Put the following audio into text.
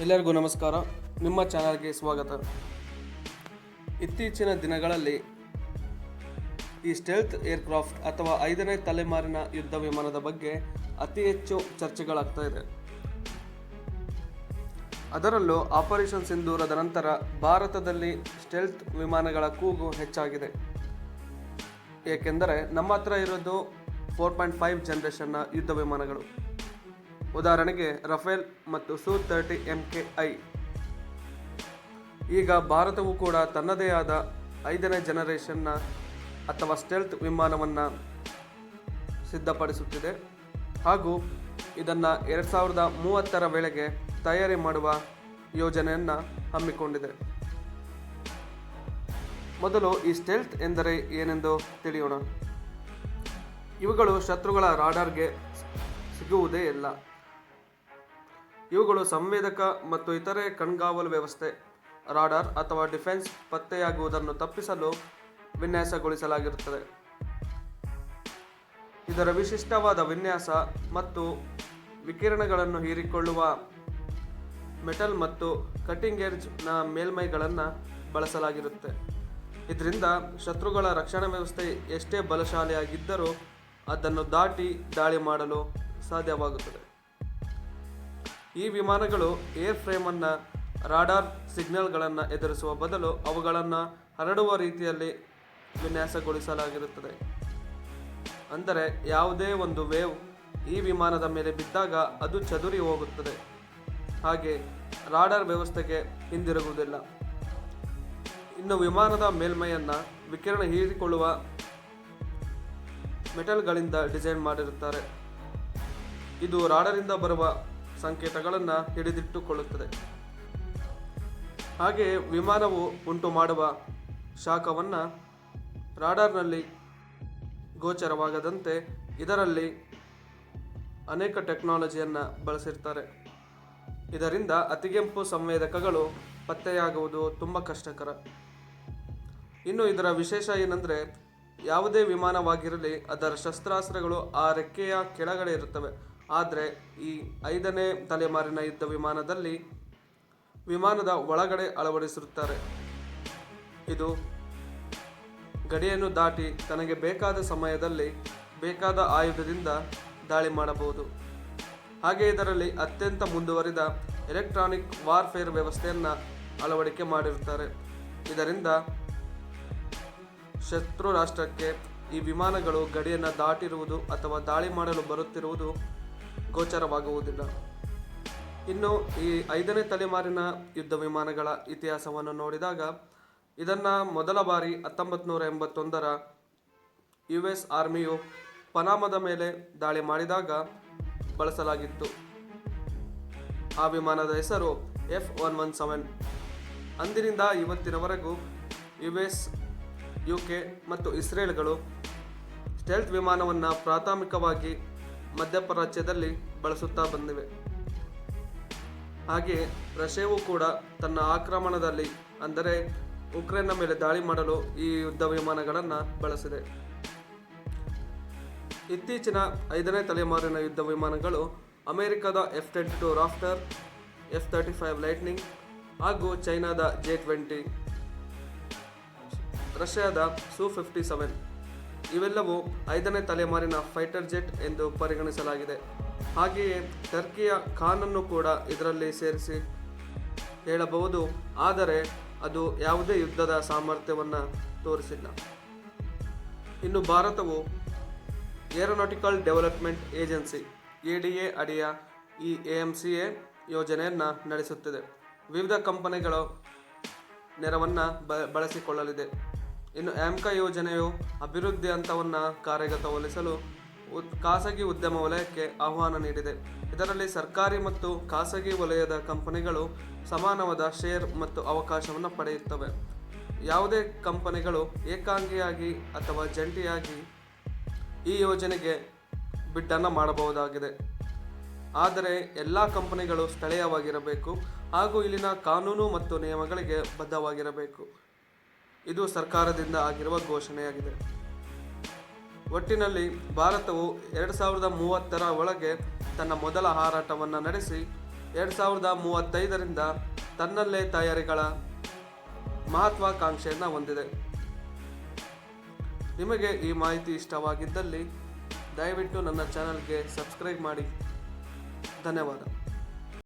ಎಲ್ಲರಿಗೂ ನಮಸ್ಕಾರ. ನಿಮ್ಮ ಚಾನಲ್ಗೆ ಸ್ವಾಗತ. ಇತ್ತೀಚಿನ ದಿನಗಳಲ್ಲಿ ಈ ಸ್ಟೆಲ್ತ್ ಏರ್ಕ್ರಾಫ್ಟ್ ಅಥವಾ ಐದನೇ ತಲೆಮಾರಿನ ಯುದ್ಧ ವಿಮಾನದ ಬಗ್ಗೆ ಅತಿ ಹೆಚ್ಚು ಚರ್ಚೆಗಳಾಗ್ತಾ ಇದೆ. ಅದರಲ್ಲೂ ಆಪರೇಷನ್ ಸಿಂಧೂರದ ನಂತರ ಭಾರತದಲ್ಲಿ ಸ್ಟೆಲ್ತ್ ವಿಮಾನಗಳ ಕೂಗು ಹೆಚ್ಚಾಗಿದೆ. ಏಕೆಂದರೆ ನಮ್ಮ ಹತ್ರ ಇರೋದು ಫೋರ್ ಪಾಯಿಂಟ್ ಫೈವ್ ಜನ್ರೇಷನ್ನ ಯುದ್ಧ ವಿಮಾನಗಳು. ಉದಾಹರಣೆಗೆ ರಫೇಲ್ ಮತ್ತು ಸು ತರ್ಟಿ ಎಂ ಕೆ ಐ ಈಗ ಭಾರತವು ಕೂಡ ತನ್ನದೇ ಆದ ಐದನೇ ಜನರೇಷನ್ನ ಅಥವಾ ಸ್ಟೆಲ್ತ್ ವಿಮಾನವನ್ನು ಸಿದ್ಧಪಡಿಸುತ್ತಿದೆ. ಹಾಗೂ ಇದನ್ನು ಎರಡು ಸಾವಿರದ ಮೂವತ್ತರ ವೇಳೆಗೆ ತಯಾರಿ ಮಾಡುವ ಯೋಜನೆಯನ್ನು ಹಮ್ಮಿಕೊಂಡಿದೆ. ಮೊದಲು ಈ ಸ್ಟೆಲ್ತ್ ಎಂದರೆ ಏನೆಂದು ತಿಳಿಯೋಣ. ಇವುಗಳು ಶತ್ರುಗಳ ರಾಡಾರ್ಗೆ ಸಿಗುವುದೇ ಇಲ್ಲ. ಇವುಗಳು ಸಂವೇದಕ ಮತ್ತು ಇತರೆ ಕಣ್ಗಾವಲು ವ್ಯವಸ್ಥೆ, ರಾಡಾರ್ ಅಥವಾ ಡಿಫೆನ್ಸ್ ಪತ್ತೆಯಾಗುವುದನ್ನು ತಪ್ಪಿಸಲು ವಿನ್ಯಾಸಗೊಳಿಸಲಾಗಿರುತ್ತದೆ. ಇದರ ವಿಶಿಷ್ಟವಾದ ವಿನ್ಯಾಸ ಮತ್ತು ವಿಕಿರಣಗಳನ್ನು ಹೀರಿಕೊಳ್ಳುವ ಮೆಟಲ್ ಮತ್ತು ಕಟಿಂಗ್ ಎಡ್ಜ್ನ ಮೇಲ್ಮೈಗಳನ್ನು ಬಳಸಲಾಗಿರುತ್ತೆ. ಇದರಿಂದ ಶತ್ರುಗಳ ರಕ್ಷಣಾ ವ್ಯವಸ್ಥೆ ಎಷ್ಟೇ ಬಲಶಾಲಿಯಾಗಿದ್ದರೂ ಅದನ್ನು ದಾಟಿ ದಾಳಿ ಮಾಡಲು ಸಾಧ್ಯವಾಗುತ್ತದೆ. ಈ ವಿಮಾನಗಳು ಏರ್ ಫ್ರೇಮನ್ನು, ರಾಡಾರ್ ಸಿಗ್ನಲ್ಗಳನ್ನು ಎದುರಿಸುವ ಬದಲು ಅವುಗಳನ್ನು ಹರಡುವ ರೀತಿಯಲ್ಲಿ ವಿನ್ಯಾಸಗೊಳಿಸಲಾಗಿರುತ್ತದೆ. ಅಂದರೆ ಯಾವುದೇ ಒಂದು ವೇವ್ ಈ ವಿಮಾನದ ಮೇಲೆ ಬಿದ್ದಾಗ ಅದು ಚದುರಿ ಹೋಗುತ್ತದೆ. ಹಾಗೆ ರಾಡಾರ್ ವ್ಯವಸ್ಥೆಗೆ ಹಿಂದಿರುಗುವುದಿಲ್ಲ. ಇನ್ನು ವಿಮಾನದ ಮೇಲ್ಮೈಯನ್ನು ವಿಕಿರಣ ಹೀರಿಕೊಳ್ಳುವ ಮೆಟಲ್ಗಳಿಂದ ಡಿಸೈನ್ ಮಾಡಿರುತ್ತಾರೆ. ಇದು ರಾಡರಿಂದ ಬರುವ ಸಂಕೇತಗಳನ್ನು ಹಿಡಿದಿಟ್ಟುಕೊಳ್ಳುತ್ತದೆ. ಹಾಗೆ ವಿಮಾನವು ಉಂಟು ಮಾಡುವ ಶಾಖವನ್ನು ರಾಡಾರ್ನಲ್ಲಿ ಗೋಚರವಾಗದಂತೆ ಇದರಲ್ಲಿ ಅನೇಕ ಟೆಕ್ನಾಲಜಿಯನ್ನು ಬಳಸಿರ್ತಾರೆ. ಇದರಿಂದ ಅತಿಗೆಂಪು ಸಂವೇದಕಗಳು ಪತ್ತೆಯಾಗುವುದು ತುಂಬ ಕಷ್ಟಕರ. ಇನ್ನು ಇದರ ವಿಶೇಷ ಏನಂದರೆ, ಯಾವುದೇ ವಿಮಾನವಾಗಿರಲಿ, ಅದರ ಶಸ್ತ್ರಾಸ್ತ್ರಗಳು ಆ ರೆಕ್ಕೆಯ ಕೆಳಗಡೆ ಇರುತ್ತವೆ. ಆದರೆ ಈ ಐದನೇ ತಲೆಮಾರಿನ ಯುದ್ಧ ವಿಮಾನದಲ್ಲಿ ವಿಮಾನದ ಒಳಗಡೆ ಅಳವಡಿಸಿರುತ್ತಾರೆ. ಇದು ಗಡಿಯನ್ನು ದಾಟಿ ತನಗೆ ಬೇಕಾದ ಸಮಯದಲ್ಲಿ ಬೇಕಾದ ಆಯುಧದಿಂದ ದಾಳಿ ಮಾಡಬಹುದು. ಹಾಗೆ ಇದರಲ್ಲಿ ಅತ್ಯಂತ ಮುಂದುವರಿದ ಎಲೆಕ್ಟ್ರಾನಿಕ್ ವಾರ್ಫೇರ್ ವ್ಯವಸ್ಥೆಯನ್ನು ಅಳವಡಿಕೆ ಮಾಡಿರುತ್ತಾರೆ. ಇದರಿಂದ ಶತ್ರು ರಾಷ್ಟ್ರಕ್ಕೆ ಈ ವಿಮಾನಗಳು ಗಡಿಯನ್ನು ದಾಟಿರುವುದು ಅಥವಾ ದಾಳಿ ಮಾಡಲು ಬರುತ್ತಿರುವುದು ಗೋಚರವಾಗುವುದಿಲ್ಲ. ಇನ್ನು ಈ ಐದನೇ ತಲೆಮಾರಿನ ಯುದ್ಧ ವಿಮಾನಗಳ ಇತಿಹಾಸವನ್ನು ನೋಡಿದಾಗ, ಇದನ್ನು ಮೊದಲ ಬಾರಿ ಹತ್ತೊಂಬತ್ತು ನೂರ ಎಂಬತ್ತೊಂದರ ಯು ಎಸ್ ಆರ್ಮಿಯು ಪನಾಮದ ಮೇಲೆ ದಾಳಿ ಮಾಡಿದಾಗ ಬಳಸಲಾಗಿತ್ತು. ಆ ವಿಮಾನದ ಹೆಸರು ಎಫ್ ಒನ್ ಒನ್ ಸೆವೆನ್. ಅಂದಿನಿಂದ ಇವತ್ತಿನವರೆಗೂ ಯು ಎಸ್ ಯು ಕೆ ಮತ್ತು ಇಸ್ರೇಲ್ಗಳು ಸ್ಟೆಲ್ತ್ ವಿಮಾನವನ್ನು ಪ್ರಾಥಮಿಕವಾಗಿ ಮಧ್ಯಪ್ರಾಚ್ಯದಲ್ಲಿ ಬಳಸುತ್ತಾ ಬಂದಿವೆ. ಹಾಗೆ ರಷ್ಯಾವು ಕೂಡ ತನ್ನ ಆಕ್ರಮಣದಲ್ಲಿ, ಅಂದರೆ ಉಕ್ರೇನ್ನ ಮೇಲೆ ದಾಳಿ ಮಾಡಲು ಈ ಯುದ್ಧ ವಿಮಾನಗಳನ್ನು ಬಳಸಿದೆ. ಇತ್ತೀಚಿನ ಐದನೇ ತಲೆಮಾರಿನ ಯುದ್ಧ ವಿಮಾನಗಳು ಅಮೆರಿಕದ F twenty two raptor, F thirty five lightning ಹಾಗೂ ಚೈನಾದ ಜೆ ಟ್ವೆಂಟಿ, ರಷ್ಯಾದ ಸು ಫಿಫ್ಟಿ ಸೆವೆನ್. ಇವೆಲ್ಲವೂ ಐದನೇ ತಲೆಮಾರಿನ ಫೈಟರ್ ಜೆಟ್ ಎಂದು ಪರಿಗಣಿಸಲಾಗಿದೆ. ಹಾಗೆಯೇ ಟರ್ಕಿಯ ಖಾನನ್ನು ಕೂಡ ಇದರಲ್ಲಿ ಸೇರಿಸಿ ಹೇಳಬಹುದು, ಆದರೆ ಅದು ಯಾವುದೇ ಯುದ್ಧದ ಸಾಮರ್ಥ್ಯವನ್ನು ತೋರಿಸಿಲ್ಲ. ಇನ್ನು ಭಾರತವು aeronautical development agency, A D A ಅಡಿಯ ಈ ಎ ಎಂ ಸಿ ಎ ಯೋಜನೆಯನ್ನು ನಡೆಸುತ್ತಿದೆ. ವಿವಿಧ ಕಂಪನಿಗಳು ನೆರವನ್ನು ಬ, ಬಳಸಿಕೊಳ್ಳಲಿದೆ. ಇನ್ನು ಆಮ್ಕ ಯೋಜನೆಯು ಅಭಿವೃದ್ಧಿ ಹಂತವನ್ನು ಕಾರ್ಯಗತಗೊಳಿಸಲು ಖಾಸಗಿ ಉದ್ಯಮ ವಲಯಕ್ಕೆ ಆಹ್ವಾನ ನೀಡಿದೆ. ಇದರಲ್ಲಿ ಸರ್ಕಾರಿ ಮತ್ತು ಖಾಸಗಿ ವಲಯದ ಕಂಪನಿಗಳು ಸಮಾನವಾದ ಶೇರ್ ಮತ್ತು ಅವಕಾಶವನ್ನು ಪಡೆಯುತ್ತವೆ. ಯಾವುದೇ ಕಂಪನಿಗಳು ಏಕಾಂಗಿಯಾಗಿ ಅಥವಾ ಜಂಟಿಯಾಗಿ ಈ ಯೋಜನೆಗೆ ಬಿಡ್ಡನ್ನು ಮಾಡಬಹುದಾಗಿದೆ. ಆದರೆ ಎಲ್ಲ ಕಂಪನಿಗಳು ಸ್ಥಳೀಯವಾಗಿರಬೇಕು ಹಾಗೂ ಇಲ್ಲಿನ ಕಾನೂನು ಮತ್ತು ನಿಯಮಗಳಿಗೆ ಬದ್ಧವಾಗಿರಬೇಕು. ಇದು ಸರ್ಕಾರದಿಂದ ಆಗಿರುವ ಘೋಷಣೆಯಾಗಿದೆ. ಒಟ್ಟಿನಲ್ಲಿ ಭಾರತವು ಎರಡು ಸಾವಿರದ ಮೂವತ್ತರ ಒಳಗೆ ತನ್ನ ಮೊದಲ ಹಾರಾಟವನ್ನು ನಡೆಸಿ ಎರಡು ಸಾವಿರದ ಮೂವತ್ತೈದರಿಂದ ತನ್ನಲ್ಲೇ ತಯಾರಿಗಳ ಮಹತ್ವಾಕಾಂಕ್ಷೆಯನ್ನು ಹೊಂದಿದೆ. ನಿಮಗೆ ಈ ಮಾಹಿತಿ ಇಷ್ಟವಾಗಿದ್ದಲ್ಲಿ ದಯವಿಟ್ಟು ನನ್ನ ಚಾನಲ್ಗೆ ಸಬ್ಸ್ಕ್ರೈಬ್ ಮಾಡಿ. ಧನ್ಯವಾದ.